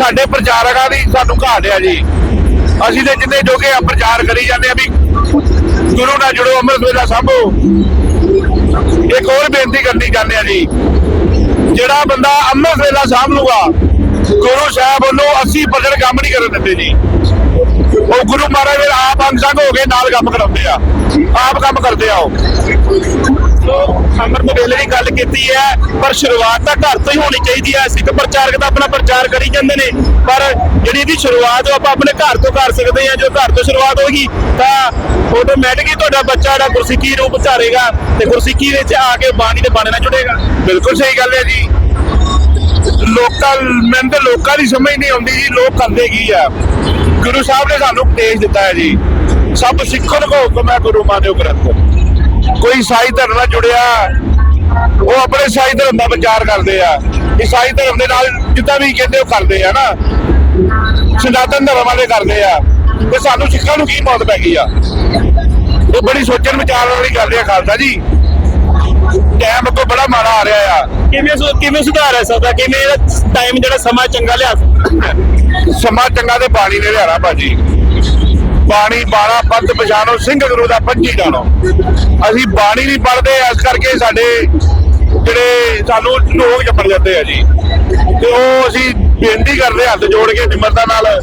ਸਾਡੇ ਪ੍ਰਚਾਰਕਾਂ ਦੀ ਸਾਨੂੰ ਘਾਟ ਆ ਜੀ। ਅਸੀਂ ਤੇ ਜਿੰਨੇ ਜੋਗੇ ਆ ਪ੍ਰਚਾਰ ਕਰੀ ਜਾਂਦੇ ਆ ਵੀ ਗੁਰੂ ਨਾਲ ਜੁੜੋ, ਅੰਮ੍ਰਿਤ ਵੇਲਾ ਸਾਂਭੋ। ਇੱਕ ਹੋਰ ਬੇਨਤੀ ਕਰਨੀ ਚਾਹੁੰਦੇ ਆ ਜੀ। ਜਿਹੜਾ ਬੰਦਾ ਅੰਮ੍ਰਿਤ ਵੇਲਾ ਸਾਂਭ ਲੂਗਾ ਗੁਰੂ ਸਾਹਿਬ ਵੱਲੋਂ 80% ਕੰਮ ਨਹੀਂ ਕਰਨ ਦਿੰਦੇ ਜੀ। ਉਹ ਗੁਰੂ ਮਹਾਰਾਜ ਦੇ ਆਪ ਅੰਗ ਸੰਗ ਹੋ ਕੇ ਨਾਲ ਕੰਮ ਕਰਾਉਂਦੇ ਆ। ਆਪ ਕੰਮ ਕਰਦੇ ਆ ਉਹ। ਗੱਲ ਕੀਤੀ ਹੈ, ਪਰ ਸ਼ੁਰੂਆਤ ਤਾਂ ਘਰ ਤੋਂ ਹੀ ਹੋਣੀ ਚਾਹੀਦੀ ਹੈ। ਸਿੱਖ ਪ੍ਰਚਾਰਕ ਤਾਂ ਆਪਣਾ ਪ੍ਰਚਾਰ ਕਰੀ ਜਾਂਦੇ ਨੇ, ਪਰ ਜਿਹੜੀ ਇਹਦੀ ਸ਼ੁਰੂਆਤ ਉਹ ਆਪਾਂ ਆਪਣੇ ਘਰ ਤੋਂ ਕਰ ਸਕਦੇ ਹਾਂ। ਜੋ ਘਰ ਤੋਂ ਸ਼ੁਰੂਆਤ ਹੋਏਗੀ ਤਾਂ ਆਟੋਮੈਟਿਕਲੀ ਤੁਹਾਡਾ ਬੱਚਾ ਜਿਹੜਾ ਗੁਰਸਿੱਖੀ ਰੂਪ ਧਾਰੇਗਾ ਤੇ ਗੁਰਸਿੱਖੀ ਵਿੱਚ ਆ ਕੇ ਬਾਣੀ ਦੇ ਬਾਣੇ ਨਾਲ ਜੁੜੇਗਾ। ਬਿਲਕੁਲ ਸਹੀ ਗੱਲ ਹੈ ਜੀ। ਲੋਕਾਂ ਮੈਨੂੰ ਤਾਂ ਲੋਕਾਂ ਦੀ ਸਮਝ ਨਹੀਂ ਆਉਂਦੀ ਜੀ, ਲੋਕ ਕਰਦੇ ਕੀ ਆ? ਗੁਰੂ ਸਾਹਿਬ ਨੇ ਸਾਨੂੰ ਉਪਦੇਸ਼ ਦਿੱਤਾ ਹੈ ਜੀ, ਸਭ ਸਿੱਖਣ ਕੋ ਹੁਕਮ ਹੈ ਗੁਰੂ ਮਾਨਿਓ ਗ੍ਰੰਥ। ਕੋਈ ਸਾਈ ਧਰਮ ਨਾਲ ਜੁੜਿਆ ਉਹ ਆਪਣੇ ਸਾਈ ਧਰਮ ਦਾ ਵਿਚਾਰ ਕਰਦੇ ਆ। ਈਸਾਈ ਧਰਮ ਦੇ ਨਾਲ ਜਿੱਦਾਂ ਵੀ ਕਹਿੰਦੇ ਉਹ ਕਰਦੇ ਆ ਨਾ। ਸਨਾਤਨ ਧਰਮ ਵਾਲੇ ਕਰਦੇ ਆ। ਤੇ ਸਾਨੂੰ ਸਿੱਖਾਂ ਨੂੰ ਕੀ ਮੌਤ ਪੈ ਗਈ ਆ? ਇਹ ਬੜੀ ਸੋਚਣ ਵਿਚਾਰਨ ਵਾਲੀ ਗੱਲ ਹੈ ਖਾਲਸਾ ਜੀ। ਟਾਈਮ ਅੱਗੋਂ ਬੜਾ ਮਾੜਾ ਆ ਰਿਹਾ ਆ। ਕਿਵੇਂ ਕਿਵੇਂ ਸੁਧਾਰ ਹੈ ਸਕਦਾ ਕਿਵੇਂ ਟਾਈਮ ਜਿਹੜਾ ਸਮਾਂ ਚੰਗਾ ਲਿਆ? ਸਮਾਂ ਚੰਗਾ ਤੇ ਪਾਣੀ ਨੇ ਲਿਆਣਾ ਭਾਜੀ। ਬਾਣੀ ਬਾਣਾ ਪੰਥ ਪਛਾਣੋ, ਸਿੰਘ ਗੁਰੂ ਦਾ ਪੰਜੀ ਜਾਣੋ। ਅਸੀਂ ਬਾਣੀ ਨਹੀਂ ਪੜ੍ਹਦੇ, ਇਸ ਕਰਕੇ ਸਾਡੇ ਜਿਹੜੇ ਸਾਨੂੰ ਲੋਕ ਜਪੜ ਜਾਂਦੇ ਆ ਜੀ। ਤੇ ਉਹ ਅਸੀਂ ਬੇਨਤੀ ਕਰਦੇ ਹੱਥ ਜੋੜ ਕੇ ਨਿਮਰਤਾ ਨਾਲ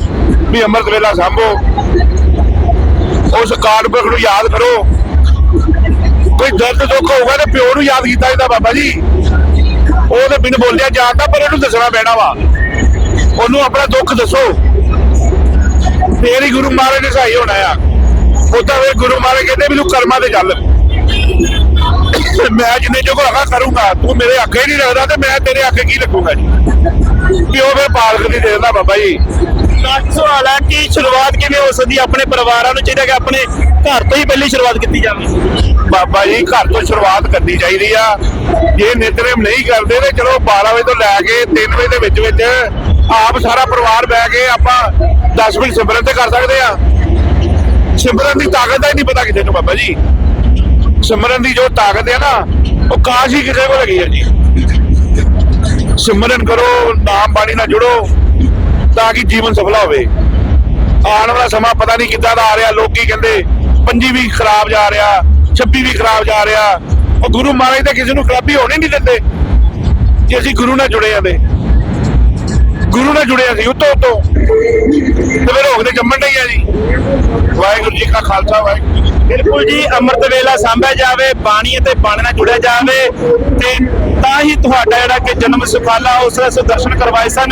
ਵੀ ਅੰਮ੍ਰਿਤ ਵੇਲਾ ਸੰਭੋ। ਉਸ ਕਾਰਡ ਪੁਰਖ ਨੂੰ ਯਾਦ ਕਰੋ। ਕੋਈ ਦਰਦ ਦੁੱਖ ਹੋਊਗਾ ਤੇ ਪਿਓ ਨੂੰ ਯਾਦ ਕੀਤਾ ਜਾਂਦਾ ਬਾਬਾ ਜੀ। ਉਹ ਤੇ ਬਿਨ ਬੋਲਿਆ ਜਾਂਦਾ ਪਰ ਇਹਨੂੰ ਦੱਸਣਾ ਪੈਣਾ ਵਾ। ਉਹਨੂੰ ਆਪਣਾ ਦੁੱਖ ਦੱਸੋ। ਫੇਰ ਹੀ ਗੁਰੂ ਮਹਾਰਾਜ ਨੇ ਸਹਾਈ ਹੋਣਾ ਆ। ਉਦਾਂ ਫਿਰ ਗੁਰੂ ਮਹਾਰਾਜ ਕਹਿੰਦੇ ਮੈਨੂੰ ਕਰਮਾਂ ਤੇ ਚੱਲ। ਮੈਂ ਜਿੰਨੇ ਜੋ ਹੈਗਾ ਕਰੂੰਗਾ, ਤੂੰ ਮੇਰੇ ਅੱਗੇ ਨਹੀਂ ਰੱਖਦਾ ਤੇ ਮੈਂ ਤੇਰੇ ਅੱਗੇ ਕੀ ਲੱਗੂਗਾ ਜੀ? ਪਿਓ ਫਿਰ ਪਾਲਕ ਨਹੀਂ ਦੇ ਬਾਬਾ ਜੀ। ਲਾਸਟ ਸਵਾਲ ਹੈ ਕਿ ਸ਼ੁਰੂਆਤ ਕਿਵੇਂ ਹੋ ਸਕਦੀ ਆਪਣੇ ਪਰਿਵਾਰਾਂ ਨੂੰ ਚਾਹੀਦਾ ਕਿ ਆਪਣੇ ਘਰ ਤੋਂ ਹੀ ਪਹਿਲੀ ਸ਼ੁਰੂਆਤ ਕੀਤੀ ਜਾਵੇ? ਬਾਬਾ ਜੀ, ਘਰ ਤੋਂ ਸ਼ੁਰੂਆਤ ਕਰਨੀ ਚਾਹੀਦੀ ਆ। ਜੇ ਨਿਤਨੇਮ ਨਹੀਂ ਕਰਦੇ ਤੇ ਚਲੋ 12 ਵਜੇ ਤੋਂ ਲੈ ਕੇ 3 ਵਜੇ ਦੇ ਵਿੱਚ ਵਿੱਚ ਆਪ ਸਾਰਾ ਪਰਿਵਾਰ ਬਹਿ ਕੇ ਆਪਾਂ 10 ਮਿੰਟ ਸਿਮਰਨ ਤੇ ਕਰ ਸਕਦੇ ਆ ਸਿਮਰਨ ਦੀ ਤਾਕਤ ਦਾ ਹੀ ਨਹੀਂ ਪਤਾ ਕਿਸੇ ਨੂੰ ਬਾਬਾ ਜੀ। ਸਿਮਰਨ ਦੀ ਜੋ ਤਾਕਤ ਹੈ ਨਾ, ਉਹ ਕਾਸ਼ ਹੀ ਕਿਸੇ ਕੋਲ ਹੈਗੀ ਹੈ ਜੀ। ਸਿਮਰਨ ਕਰੋ, ਨਾਮ ਬਾਣੀ ਨਾਲ ਜੁੜੋ, ਤਾਂ ਕਿ ਜੀਵਨ ਸਫਲਾ ਹੋਵੇ। ਆਉਣ ਵਾਲਾ ਸਮਾਂ ਪਤਾ ਨਹੀਂ ਕਿੱਦਾਂ ਦਾ ਆ ਰਿਹਾ, ਲੋਕੀ ਕਹਿੰਦੇ, ਪੰਜੀ ਵੀ ਖਰਾਬ ਜਾ ਰਿਹਾ 26 ਵੀ ਖਰਾਬ ਜਾ ਰਿਹਾ। ਉਹ ਗੁਰੂ ਮਹਾਰਾਜ ਤਾਂ ਕਿਸੇ ਨੂੰ ਖਰਾਬੀ ਹੋਣੀ ਨਹੀਂ ਦਿੰਦੇ। ਜੇ ਅਸੀਂ ਗੁਰੂ ਨਾਲ ਜੁੜੇ ਆਂਦੇ ਗੁਰੂ ਨਾਲ ਜੁੜਿਆ ਸੀ ਉਤੋਂ ਉਤੋਂ ਤੇ ਫਿਰ ਹੋਗਦੇ ਜੰਮਣ ਨਹੀਂ ਵਾਹਿਗੁਰੂ ਜੀ ਕਾ ਖਾਲਸਾ, ਵਾਹਿਗੁਰੂ ਜੀ ਕੀ ਫਤਿਹ। ਬਿਲਕੁਲ ਜੀ, ਅੰਮ੍ਰਿਤ ਵੇਲਾ ਸਾਂਭਿਆ ਜਾਵੇ ਬਾਣੀ ਅਤੇ ਬਾਣੇ ਨਾਲ ਜੁੜਿਆ ਜਾਵੇ ਤੇ ਤਾਂ ਹੀ ਤੁਹਾਡਾ ਜਿਹੜਾ ਕਿ ਜਨਮ ਸੁਖਾਲਾ, ਉਸ ਦਾ ਦਰਸ਼ਨ ਕਰਵਾਏ ਸਨ।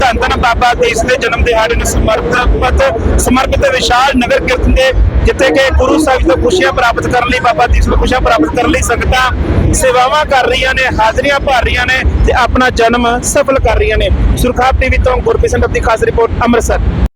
ਧੰਨ ਧੰਨ ਬਾਬਾ ਦੀਸ ਦੇ ਜਨਮ ਦਿਹਾੜੇ ਨੂੰ ਸਮਰਪਿਤ ਸਮਰਪਿਤ ਵਿਸ਼ਾਲ ਨਗਰ ਕੀਰਤਨ ਦੇ ਜਿੱਥੇ ਕਿ ਗੁਰੂ ਸਾਹਿਬ ਤੋਂ ਖੁਸ਼ੀਆਂ ਪ੍ਰਾਪਤ ਕਰਨ ਲਈ, ਬਾਬਾ ਦੀਸ ਤੋਂ ਖੁਸ਼ੀਆਂ ਪ੍ਰਾਪਤ ਕਰਨ ਲਈ ਸੰਗਤਾਂ ਸੇਵਾਵਾਂ ਕਰ ਰਹੀਆਂ ਨੇ, ਹਾਜ਼ਰੀਆਂ ਭਰ ਰਹੀਆਂ ਨੇ ਤੇ ਆਪਣਾ ਜਨਮ ਸਫਲ ਕਰ ਰਹੀਆਂ ਨੇ। ਸੁਰਖਾਬ ਟੀਵੀ ਤੋਂ ਗੁਰਪ੍ਰੀਤ ਸਿੰਘ ਦੀ ਖਾਸ ਰਿਪੋਰਟ ਅੰਮ੍ਰਿਤਸਰ।